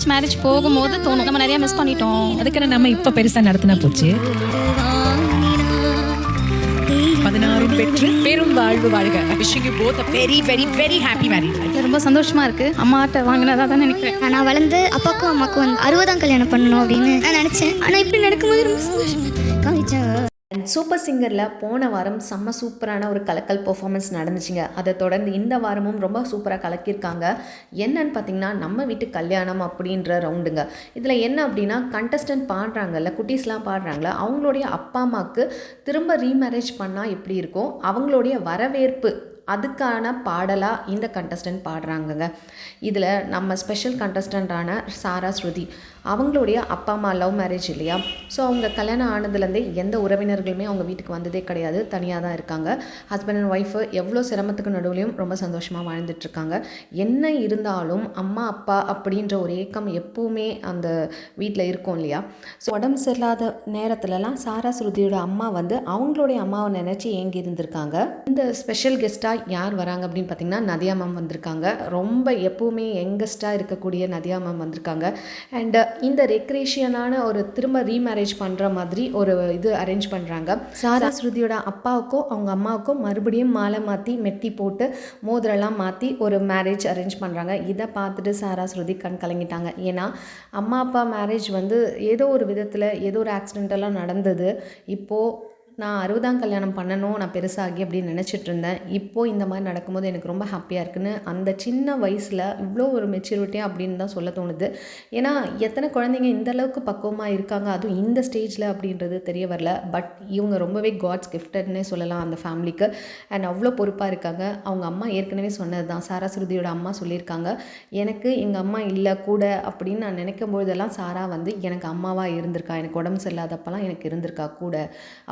யாராச்சும் மேரேஜ் போகும்போது தோணும். நம்ம நிறைய மிஸ் பண்ணிட்டோம். அதுக்கான நம்ம இப்ப பெருசா நடத்தினா போச்சு. பதினாறும் பெற்று பெரும் வாழ்வு வாழ்க. Wishing you both very very very happy இது ரொம்ப சந்தோஷமா இருக்கு. அம்மாட்ட வாங்கினதா தான் நினைக்கிறேன். நான் வளர்ந்து அப்பாவுக்கும் அம்மாவுக்கும் வந்து அறுபதாம் கல்யாணம் பண்ணணும் அப்படின்னு நான் நினச்சேன். ஆனால் இப்படி நடக்கும்போது ரொம்ப சந்தோஷம் சூப்பர் சிங்கரில் போன வாரம் செம்ம சூப்பரான ஒரு கலக்கல் பெர்ஃபார்மன்ஸ் நடந்துச்சுங்க. அதை தொடர்ந்து இந்த வாரமும் ரொம்ப சூப்பராக கலக்கியிருக்காங்க. என்னன்னு பார்த்தீங்கன்னா நம்ம வீட்டு கல்யாணம் அப்படின்ற ரவுண்டுங்க இதில் என்ன அப்படின்னா கண்டஸ்டன்ட் பாடுறாங்கல்ல குட்டீஸ்லாம் பாடுறாங்களா அவங்களுடைய அப்பா அம்மாவுக்கு திரும்ப ரீமேரேஜ் பண்ணால் எப்படி இருக்கும்? அவங்களுடைய வரவேற்பு அதுக்கான பாடலாக இந்த கண்டஸ்டன்ட் பாடுறாங்கங்க. இதில் நம்ம ஸ்பெஷல் கண்டஸ்டண்ட்டான சாரா ஸ்ருதி. அவங்களுடைய அப்பா அம்மா லவ் மேரேஜ் இல்லையா? ஸோ அவங்க கல்யாணம் ஆனதுலேருந்தே எந்த உறவினர்களுமே அவங்க வீட்டுக்கு வந்ததே கிடையாது. தனியாக தான் இருக்காங்க. ஹஸ்பண்ட் அண்ட் ஒய்ஃபு எவ்வளோ சிரமத்துக்கு நடுவுலையும் ரொம்ப சந்தோஷமாக வாழ்ந்துட்டுருக்காங்க. என்ன இருந்தாலும் அம்மா அப்பா அப்படின்ற ஒரு ஏக்கம் எப்போவுமே அந்த வீட்டில் இருக்கும் இல்லையா? ஸோ உடம்பு சரியில்லாத நேரத்துலலாம் சாரா ஸ்ருதியோட அம்மா வந்து அவங்களுடைய அம்மாவை நினச்சி ஏங்கி இருந்திருக்காங்க. இந்த ஸ்பெஷல் கெஸ்ட்டாக யார் வராங்க அப்படின்னு பார்த்தீங்கன்னா நதியா மேம் வந்திருக்காங்க. ரொம்ப எப்போவுமே யங்கஸ்ட்டாக இருக்கக்கூடிய நதியா மேம் வந்திருக்காங்க. அண்டு இந்த ரெக்ரேஷியனான ஒரு திரும்ப ரீமேரேஜ் பண்ணுற மாதிரி ஒரு இது அரேஞ்ச் பண்ணுறாங்க சாரா ஸ்ருதியோட அப்பாவுக்கும் அவங்க அம்மாவுக்கும் மறுபடியும் மாலை மாற்றி மெட்டி போட்டு மோதிரெல்லாம் மாற்றி ஒரு மேரேஜ் அரேஞ்ச் பண்ணுறாங்க இதை பார்த்துட்டு சாரா ஸ்ருதி கண் கலங்கிட்டாங்க. ஏன்னா அம்மா அப்பா மேரேஜ் வந்து ஏதோ ஒரு விதத்தில் ஏதோ ஒரு ஆக்சிடென்டெல்லாம் நடந்தது. இப்போது நான் அறுபதாம் கல்யாணம் பண்ணணும் நான் பெருசாகி அப்படின்னு நினச்சிட்டு இருந்தேன். இப்போது இந்த மாதிரி நடக்கும்போது எனக்கு ரொம்ப ஹாப்பியாக இருக்குன்னு அந்த சின்ன வயசில் இவ்வளோ ஒரு மெச்சூரிட்டியாக அப்படின்னு தான் சொல்ல தோணுது. ஏன்னா எத்தனை குழந்தைங்க இந்த அளவுக்கு பக்குவமாக இருக்காங்க அதுவும் இந்த ஸ்டேஜில் அப்படின்றது தெரிய வரல. பட் இவங்க ரொம்பவே காட்ஸ் கிஃப்டட்னே சொல்லலாம் அந்த ஃபேமிலிக்கு அண்ட் அவ்வளோ பொறுப்பாக இருக்காங்க. அவங்க அம்மா ஏற்கனவே சொன்னது தான் சாரா ஸ்ருதியோட அம்மா சொல்லியிருக்காங்க. எனக்கு எங்கள் அம்மா இல்லை கூட அப்படின்னு நான் நினைக்கும் பொழுதெல்லாம் சாரா வந்து எனக்கு அம்மாவாக இருந்திருக்கா? எனக்கு உடம்பு சரியில்லாதப்பெல்லாம் எனக்கு இருந்திருக்கா? கூட?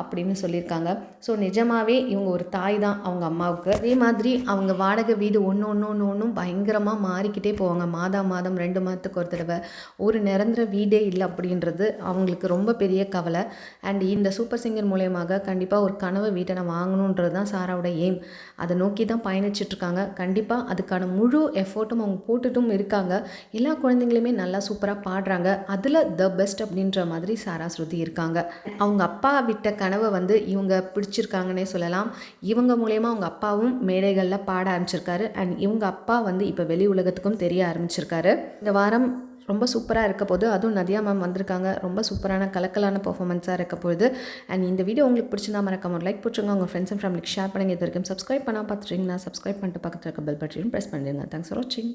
அப்படின்னு சொல்லியிருக்காங்க. ஸோ நிஜமாவே இவங்க ஒரு தாய் தான் அவங்க அம்மாவுக்கு. அதே மாதிரி அவங்க வாடகை வீடு ஒன்று ஒன்று ஒன்று ஒன்றும் பயங்கரமாக மாறிக்கிட்டே போவாங்க. மாதம் மாதம் ரெண்டு மாதத்துக்கு ஒரு தடவை. ஒரு நிரந்தர வீடே இல்லை அப்படின்றது அவங்களுக்கு ரொம்ப பெரிய கவலை. அண்ட் இந்த சூப்பர் சிங்கர் மூலயமாக கண்டிப்பாக ஒரு கனவு வீட்டை நான் வாங்கணுன்றது தான் சாராவோட எய்ம் அதை நோக்கி தான் பயணிச்சிட்ருக்காங்க கண்டிப்பாக அதுக்கான முழு எஃபோர்ட்டும் அவங்க போட்டுட்டும் இருக்காங்க. எல்லா குழந்தைங்களுமே நல்லா சூப்பராக பாடுறாங்க. அதில் த பெஸ்ட் அப்படின்ற மாதிரி சாரா ஸ்ருதி இருக்காங்க. அவங்க அப்பா விட்ட கனவை வந்து வந்து இவங்க பிடிச்சிருக்காங்கன்னே சொல்லலாம். இவங்க மூலயமா அவங்க அப்பாவும் மேடைகளில் பாட ஆரம்பிச்சிருக்காரு. அண்ட் இவங்க அப்பா வந்து இப்போ வெளி உலகத்துக்கும் தெரிய ஆரம்பிச்சிருக்காரு. இந்த வாரம் ரொம்ப சூப்பராக இருக்க போது அதுவும் நதியா மேம் வந்திருக்காங்க. ரொம்ப சூப்பரான கலக்கலான பர்ஃபார்மன்ஸாக இருக்க போகுது. அண்ட் இந்த வீடியோ உங்களுக்கு பிடிச்சிருந்தா மறக்காம ஒரு லைக் போட்டுருங்க. உங்கள் ஃப்ரெண்ட்ஸ் அண்ட் ஃபேமிலிக்கு ஷேர் பண்ணுங்க. இது வரைக்கும் சப்ஸ்கிரைப் பண்ணால் பார்த்துட்டீங்கன்னா சப்ஸ்கிரைப் பண்ணிட்டு பக்கத்தில் இருக்க பெல் பட்டனையும் ப்ரெஸ் பண்ணிடுங்க. தேங்க்ஸ் ஃபார் வாட்சிங்